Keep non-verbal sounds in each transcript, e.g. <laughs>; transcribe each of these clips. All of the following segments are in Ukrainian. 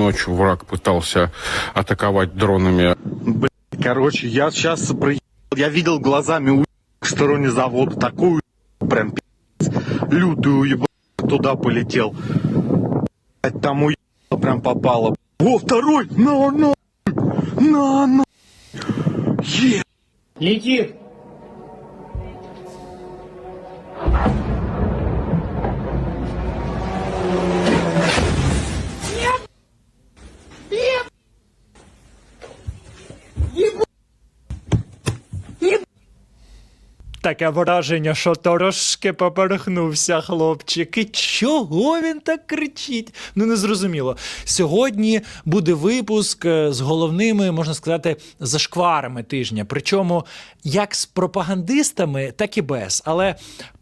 ночью враг пытался атаковать дронами Блядь, короче, я сейчас приехал, я видел глазами у стороне завода такую прям пи***ц, лютую ебать, туда полетел. Блядь, Там у прям попало. О, второй! На, на! На, на! Е! Летит. Таке враження, що трошки поперхнувся хлопчик. І чого він так кричить? Ну не зрозуміло. Сьогодні буде випуск е, з головними, можна сказати, зашкварами тижня. Причому як з пропагандистами, так і без. Але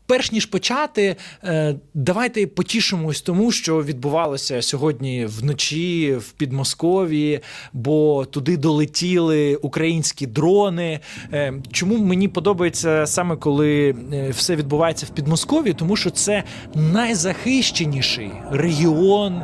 перш ніж почати, е, давайте потішимось тому, що відбувалося сьогодні вночі в Підмосков'ї, бо туди долетіли українські дрони. Е, Чому мені подобається саме коли е, все відбувається в Підмосков'ї? Тому що це найзахищеніший регіон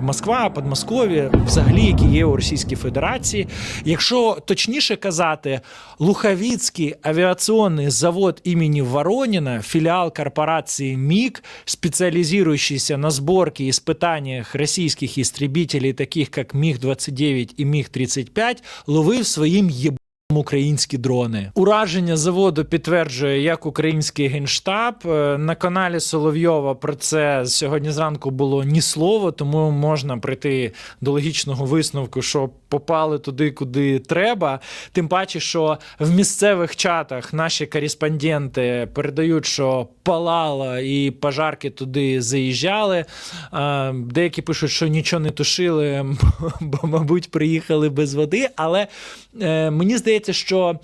Москва, Подмосков'я, взагалі, який є у Російській Федерації. Якщо точніше казати, Луховицький авиационный завод имени Воронина, филиал корпорации МИГ, специализирующийся на сборке и испытаниях российских истребителей, таких как МиГ-29 и МиГ-35, ловив своїм єб українські дрони. Ураження заводу підтверджує як український генштаб. Е, На каналі Соловйова про це сьогодні зранку було ні слова, тому можна прийти до логічного висновку, що попали туди, куди треба. Тим паче, що в місцевих чатах наші кореспонденти передають, що палало і пожарки туди заїжджали. Деякі пишуть, що нічого не тушили, <laughs> бо, мабуть, приїхали без води. Але е, мені здається, що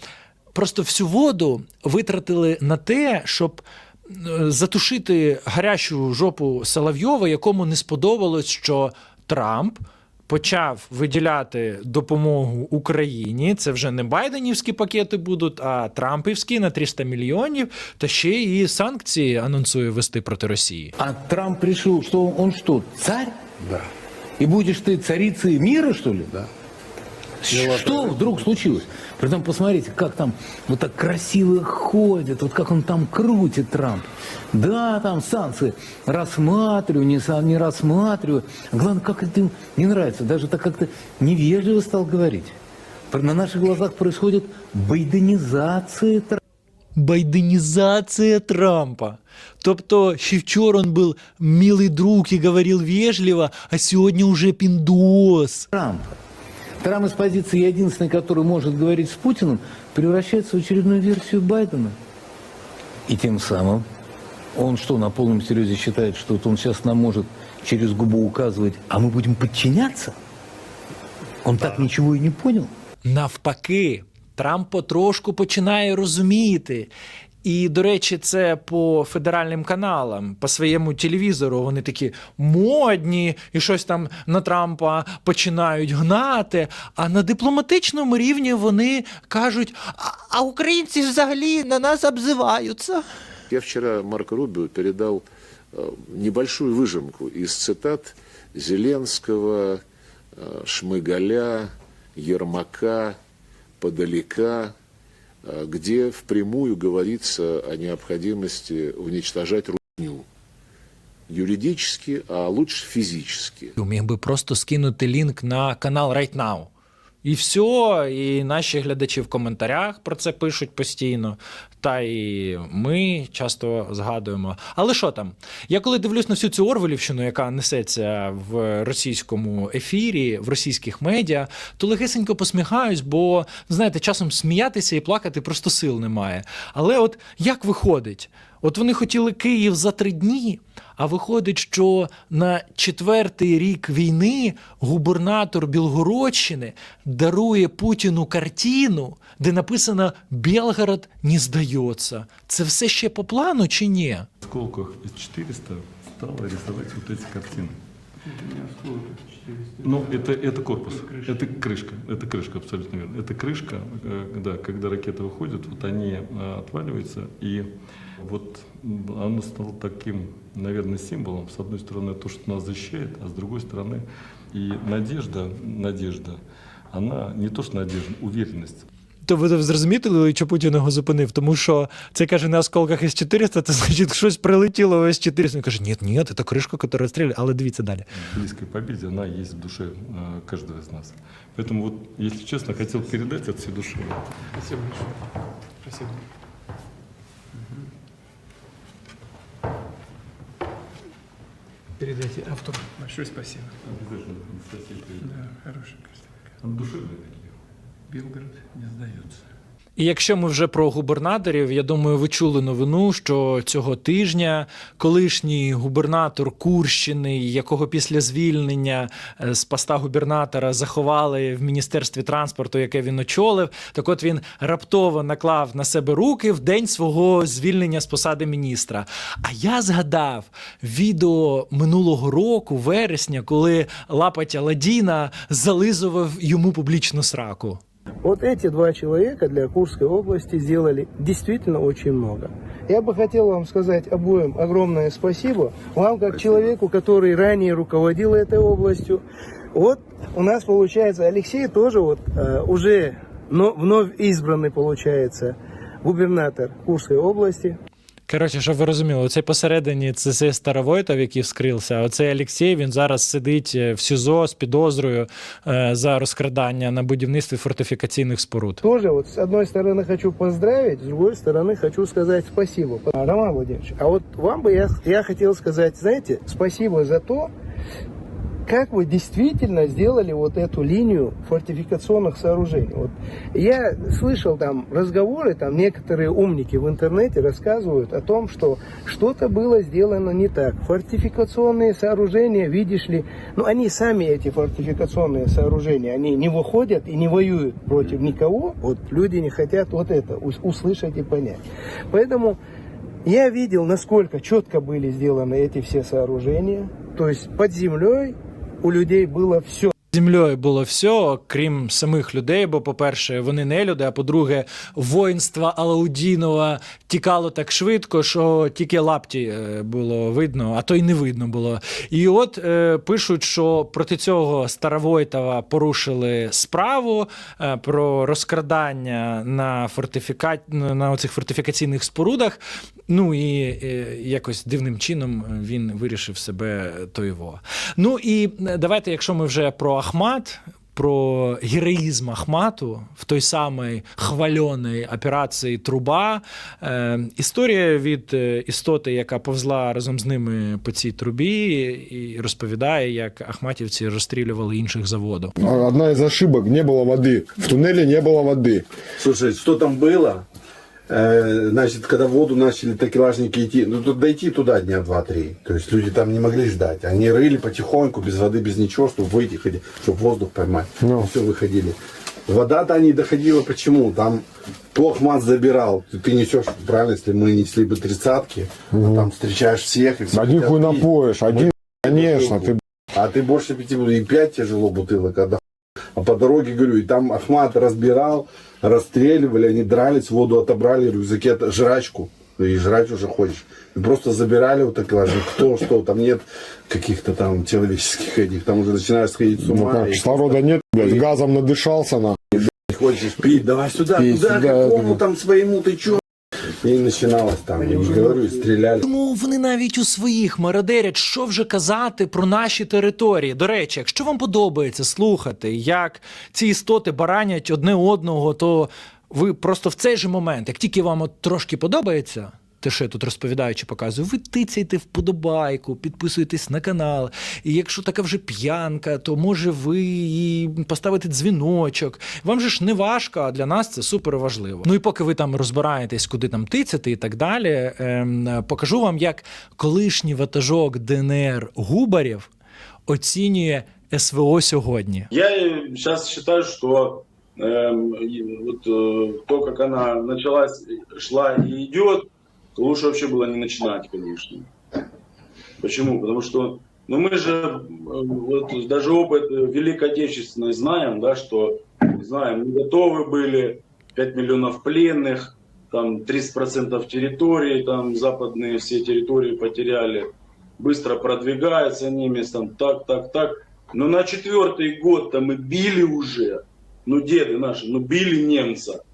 просто всю воду витратили на те, щоб е, затушити гарячу жопу Соловйова, якому не сподобалось, що Трамп. Почав виділяти допомогу Україні. Це вже не байденівські пакети будуть, а Трампівські на 300 мільйонів. Та ще і санкції анонсує вести проти Росії. А Трамп прийшов, що он що, цар? Да. І будеш ти царицей міри, що ли? Да. Что вдруг случилось? Притом посмотрите, как там вот так красиво ходит, вот как он там крутит Трамп. Да, там санкции рассматриваю, не, са- не рассматриваю. Главное, как это им не нравится. Даже так как-то невежливо стал говорить. Пр- На наших глазах происходит байденизация Трампа. Байденізація Трампа. Тобто, ще вчора він був милий друг і говорив вежливо, а сьогодні уже піндос. Трампа. Трамп из позиции «я единственный, который может говорить с Путиным» превращается в очередную версию Байдена. И тем самым он что, на полном серьезе считает, что вот он сейчас нам может через губу указывать, а мы будем подчиняться? Он так ничего и не понял. Навпаки, Трамп потрошку починає розуміти. І, до речі, це по федеральним каналам, по своєму телевізору. Вони такі модні і щось там на Трампа починають гнати. А на дипломатичному рівні вони кажуть: а, а українці взагалі на нас обзиваються. Я вчера Марко Рубио передал э, небольшую выжимку из цитат Зеленского, э, Шмыгаля, Ермака, Подалека, э, где впрямую говорится о необходимости уничтожать русню. Юридически, а лучше физически. Міг би просто скинути лінк на канал Right Now. І все, і наші глядачі в коментарях про це пишуть постійно. Та і ми часто згадуємо. Але що там? Я коли дивлюсь на всю цю Орвелівщину, яка несеться в російському ефірі, в російських медіа, то легесенько посміхаюсь, бо знаєте, часом сміятися і плакати просто сил немає. Але от як виходить? От вони хотіли Київ за три дні, а виходить, що на четвертий рік війни губернатор Білгородщини дарує Путіну картину, де написано Білгород не здається. Це все ще по плану чи ні? В осколках из 400 стала рисовать вот эти картины. Ну, это, это корпус, это крышка, это крышка, абсолютно верно. Это крышка, э, да, когда ракеты выходят, вот они э, отваливаются, и вот м, оно стало таким, наверное, символом. С одной стороны, то, что нас защищает, а с другой стороны, И надежда, надежда, она не то что надежда, уверенность. То ви зрозуміли, що Путін його зупинив, тому що це каже на осколках із 400, це значить щось прилетіло в С-400. Він каже, ні, ні, це кришка, яка розстріляє, але дивіться далі. близкой победе, она есть в душе э, каждого из нас. Поэтому вот, если честно, хотел передать от всей души. Спасибо большое. Спасибо. Передайте автору большое спасибо. Обязательно Спасибо. Да, хорошая картинка. Он душевный такие. Белгород не сдается. І якщо ми вже про губернаторів, я думаю, ви чули новину, що цього тижня колишній губернатор Курщини, якого після звільнення е, з поста губернатора заховали в міністерстві транспорту, яке він очолив, так от він раптово наклав на себе руки в день свого звільнення з посади міністра. А я згадав відео минулого року, вересня, коли лапать Аладдіна зализував йому публічну сраку. Вот эти два человека для Курской области сделали действительно очень много. Я бы хотел вам сказать обоим огромное спасибо. Вам, как человеку, который ранее руководил этой областью. Вот у нас получается, Алексей тоже вот э, уже но, вновь избранный, получается, губернатор Курской области. Коротше, щоб ви розуміли, оцей посередині це цей Старовойтов, який вскрився. а Оцей Олексій він зараз сидить е, в СІЗО з підозрою е, за розкрадання на будівництві фортифікаційних споруд. Тоже вот с одной стороны хочу поздравить, с другой стороны хочу сказать спасибо. Роман Владимирович, а вот вам бы я, я хотел сказать, знаете, спасибо за то, Как вы действительно сделали вот эту линию фортификационных сооружений. Вот я слышал там разговоры, там некоторые умники в интернете рассказывают о том, что что-то было сделано не так. Фортификационные сооружения, видишь ли, ну они сами эти фортификационные сооружения, они не выходят и не воюют против никого. Вот люди не хотят вот это ус- услышать и понять. Поэтому я видел, насколько четко были сделаны эти все сооружения. То есть под землей у людей было все. Землею було все, крім самих людей. Бо, по-перше, вони не люди. А по-друге, воїнство Алаудінова тікало так швидко, що тільки лапті е, було видно, а то й не видно було. І от е, пишуть, що проти цього Старовойтова порушили справу е, про розкрадання на фортифіка... на оцих фортифікаційних спорудах. Ну і е, якось дивним чином він вирішив себе тоєво. Ну і е, давайте, якщо ми вже про Ахмат. Про героїзм Ахмату в той самій хвальоної операції Труба. Е, історія від е, істоти, яка повзла разом з ними по цій трубі, і розповідає, як ахматівці розстрілювали інших заводу. Одна из ошибок, не было воды. В туннеле не было воды. Слушай, что там было? Э, Значит, когда в воду начали такелажники идти, ну тут дойти туда дня два-три. То есть люди там не могли ждать. Они рыли потихоньку, без воды, без ничего, чтобы выйти, чтобы воздух поймать. Ну. Все, выходили. Вода-то не доходила, почему? Там плохо мат забирал. Ты, ты несешь, правильно, если мы несли бы тридцатки, а там встречаешь всех. И все Один хуй напоишь, один, конечно, ты А ты больше пяти, и пять тяжело бутылок отдал. А по дороге, говорю, и там Ахмат разбирал, расстреливали, они дрались, воду отобрали, в рюкзаке это жрачку, и жрать уже хочешь. И просто забирали вот так, ладно, кто что, там нет каких-то там человеческих этих, там уже начинаешь сходить с ну ума. как, и кислорода нет, блядь, газом надышался на. хочешь пить, давай сюда, Пей туда, сюда, какому да. там своему, ты чё? И начиналось там, я не говорю, стріляли. Тому вони навіть у своїх мародерять, що вже казати про наші території. До речі, якщо вам подобається слухати, як ці істоти баранять одне одного, то ви просто в цей же момент, як тільки вам от трошки подобається. Те, що я тут розповідаю чи показую, ви тицяйте вподобайку, підписуєтесь на канал. І якщо така вже п'янка, то може ви і поставити дзвіночок. Вам же ж не важко, а для нас це супер важливо. Ну і поки ви там розбираєтесь, куди там тицяти і так далі, ем, покажу вам, як колишній ватажок ДНР Губарєв оцінює СВО сьогодні. Я что эм, и вот э, то, как она началась, шла и идет, то лучше вообще было не начинать, конечно. Почему? Потому что ну мы же э, вот даже опыт Великой Отечественной знаем, да, что знаем, не готовы были 5 миллионов пленных, там 30% территории, там западные все территории потеряли, быстро продвигаются ними, там так, так, так. Но на четвертый год-то мы били уже. Ну, деды наши, ну били немца.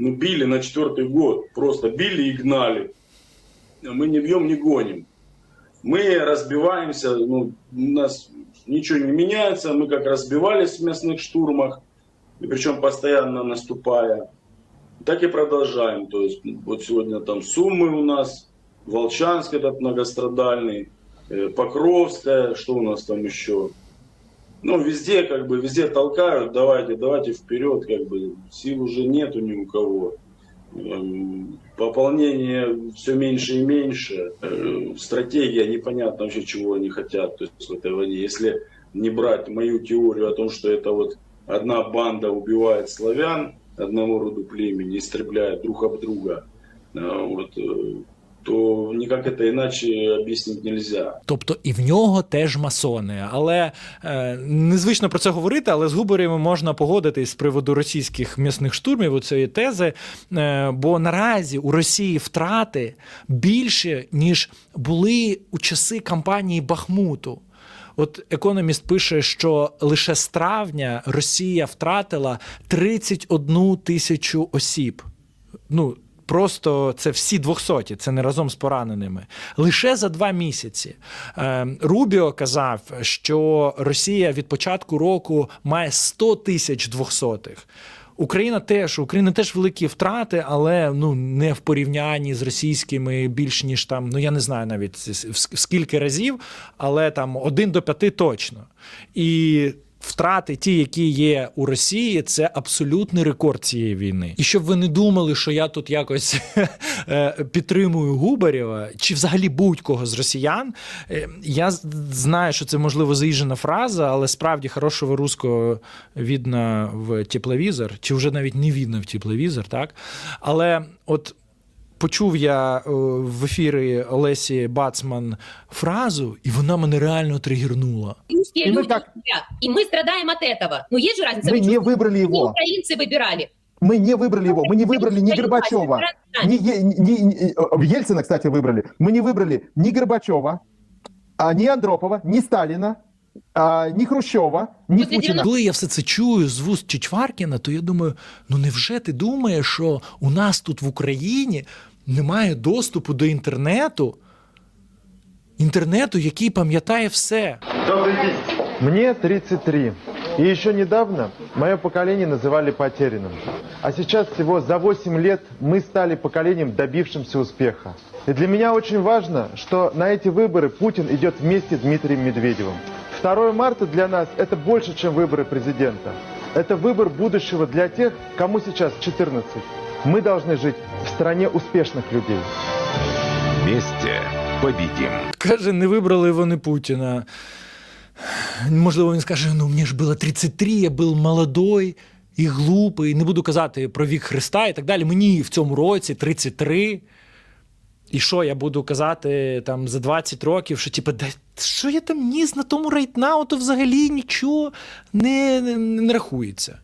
Ну, били на четвертый год. Просто били и гнали. Мы не бьем, не гоним. Мы разбиваемся, ну, у нас ничего не меняется. Мы как разбивались в мясных штурмах, причем постоянно наступая. Так и продолжаем. То есть вот сегодня там Суммы у нас, Волчанск этот многострадальный, э, Покровская, что у нас там еще? Ну, везде, как бы, везде толкают, давайте, давайте вперед, как бы, сил уже нету ни у кого. Эм, Пополнение все меньше и меньше. Э, Стратегия непонятно вообще, чего они хотят то есть, в этой войне. Если не брать мою теорию о том, что это вот одна банда убивает славян одного рода племени, истребляет друг об друга, э, вот, э, то никак это иначе объяснить нельзя. Тобто і в нього теж масони. Але е, незвично про це говорити, але з Губарєвим можна погодитись з приводу російських м'ясних штурмів у цієї тези. Е, бо наразі у Росії втрати більше, ніж були у часи кампанії Бахмуту. От економіст пише, що лише з травня Росія втратила 31 тисячу осіб. Ну, просто це всі 200, це не разом з пораненими. Лише за два місяці. Е, Рубіо казав, що Росія від початку року має 100 тисяч двохсотих. Україна теж, у України теж великі втрати, але ну не в порівнянні з російськими більш ніж там, ну я не знаю навіть в скільки разів, але там один до п'яти точно. І втрати, ті, які є у Росії, це абсолютний рекорд цієї війни. І щоб ви не думали, що я тут якось <laughs> е, підтримую Губарєва чи взагалі будь-кого з росіян. е, Я знаю, що це можливо заїжджена фраза, але справді хорошого руського видно в тепловізор, чи вже навіть не видно в тепловізор, так? Але от почув я е, в ефірі Олесі Бацман фразу, і вона мене реально тригернула. Русские И мы люди как- хотят, и мы страдаем от этого. Но есть же разница. Мы почему не выбрали не его. украинцы выбирали. Мы не выбрали его. Мы не выбрали ни Горбачева, ни, Е- ни- ни- э, Ельцина, кстати, выбрали. Мы не выбрали ни Горбачева, а, ни Андропова, ни Сталина, а, ни Хрущева, ни После Путина. Коли я все це чую з вуст Чичваркіна, то я думаю: ну невже ти думаєш, що у нас тут в Україні немає доступу до інтернету? Інтернету, який пам'ятає все. Мне 33. И еще недавно мое поколение называли потерянным. А сейчас всего за 8 лет мы стали поколением, добившимся успеха. И для меня очень важно, что на эти выборы Путин идет вместе с Дмитрием Медведевым. 2 марта для нас это больше, чем выборы президента. Это выбор будущего для тех, кому сейчас 14. Мы должны жить в стране успешных людей. Вместе победим. Каже, не вибрали вони Путіна. Можливо, він скаже: ну мені ж було 33, я був молодой і глупий. Не буду казати про вік Христа і так далі. Мені в цьому році 33. І що я буду казати там за 20 років, що типу, да що я там ніс на тому рейтнау, то взагалі нічого не, не, не рахується.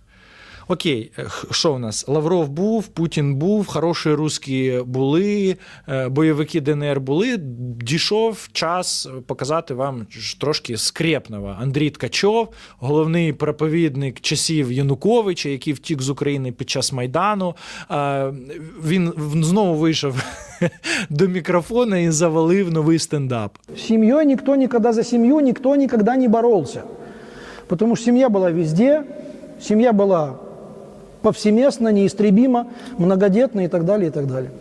Окей, е, що у нас? Лавров був, Путін був, хороші русські були, е, бойовики ДНР були. Дійшов час показати вам трошки скрепного. Андрій Ткачов, головний проповідник часів Януковича, який втік з України під час Майдану. Е, Він знову вийшов <laughs> до мікрофона і завалив новий стендап. Семьей никто никогда за семью никто никогда не боролся. Потому что семья была везде, семья была повсеместно, неистребима, многодетна и так далее, и так далее.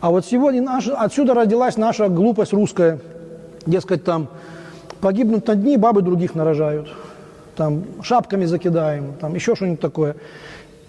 А вот сегодня наша, отсюда родилась наша глупость русская. Дескать, там погибнут одни, бабы других нарожают. Там шапками закидаем, там еще что-нибудь такое.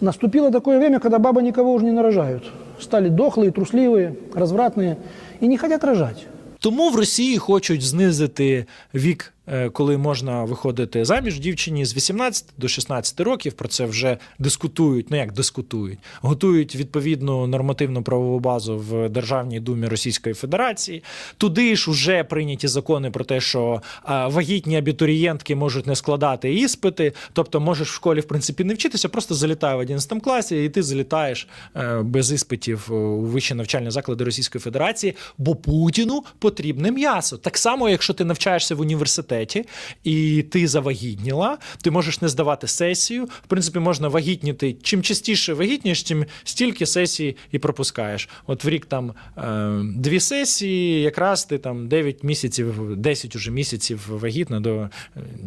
Наступило такое время, когда бабы никого уже не нарожают. Стали дохлые, трусливые, развратные и не хотят рожать. Тому в Росії хочуть знизити вік, е, коли можна виходити заміж дівчині з 18 до 16 років. Про це вже дискутують. Ну як дискутують, готують відповідну нормативну правову базу в Державній думі Російської Федерації. Туди ж вже прийняті закони про те, що е, вагітні абітурієнтки можуть не складати іспити. Тобто, можеш в школі в принципі не вчитися, просто залітає в 11 класі, і ти залітаєш е, без іспитів у вищі навчальні заклади Російської Федерації, бо Путіну потрібне м'ясо. Так само, якщо ти навчаєшся в університеті. Університеті, і ти завагітніла, ти можеш не здавати сесію. В принципі, можна вагітніти. Чим частіше вагітніш, тим стільки сесій і пропускаєш. От в рік там е, дві сесії, якраз ти там 9 місяців, 10 уже місяців вагітна до е,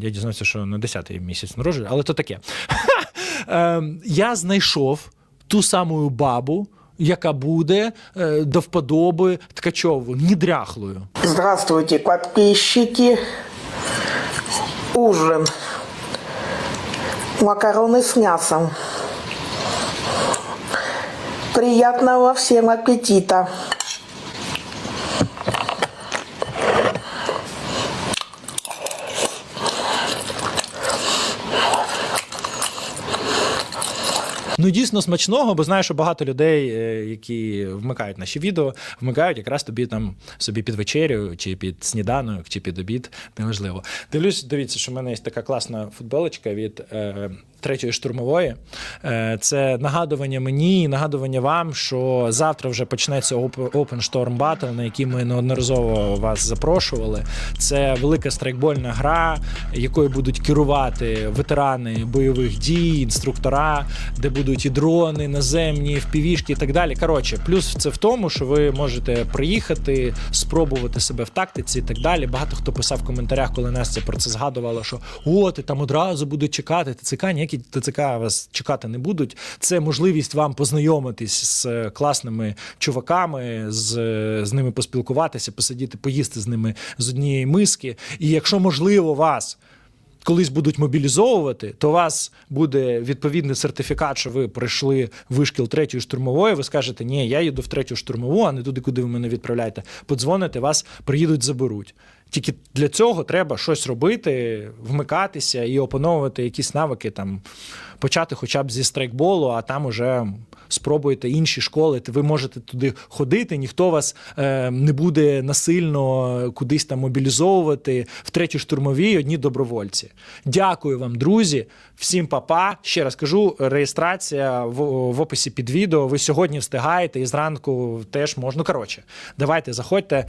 я дізнався, що на 10-й місяць народжує, але то таке. <laughs> Е, я знайшов ту саму бабу. Яка буде до вподоби Ткачову, нідряхлою. Здравствуйте, подписчики. Ужин. Макароны с мясом. Приятного всем аппетита. Ну дійсно смачного, бо знаю, що багато людей, е, які вмикають наші відео, вмикають якраз тобі там собі під вечерю, чи під сніданок, чи під обід. Неважливо. Дивлюсь, дивіться, що в мене є така класна футболочка від. Третьої штурмової Е, це нагадування мені, і нагадування вам, що завтра вже почнеться Open Storm Battle, на який ми неодноразово вас запрошували. Це велика страйкбольна гра, якою будуть керувати ветерани бойових дій, інструктора, де будуть і дрони, наземні, впівішки і так далі. Коротше, плюс це в тому, що ви можете приїхати, спробувати себе в тактиці і так далі. Багато хто писав в коментарях, коли Настя про це згадувала, що о, ти там одразу будуть чекати. ти ТЦК, ніякі ТЦК вас чекати не будуть. Це можливість вам познайомитись з класними чуваками, з, з ними поспілкуватися, посидіти, поїсти з ними з однієї миски. І якщо можливо вас колись будуть мобілізовувати, то у вас буде відповідний сертифікат, що ви пройшли вишкіл третьої штурмової. Ви скажете, ні, я їду в третю штурмову, а не туди, куди ви мене відправляєте. Подзвоните, вас приїдуть, заберуть. Тільки для цього треба щось робити, вмикатися і опановувати якісь навики, там почати хоча б зі страйкболу, а там уже спробуєте інші школи. Ви можете туди ходити, ніхто вас е, не буде насильно кудись там мобілізовувати в третій штурмовій одні добровольці. Дякую вам, друзі. Всім папа. Ще раз кажу, реєстрація в, в описі під відео. Ви сьогодні встигаєте і зранку теж можна. Ну, коротше, давайте заходьте.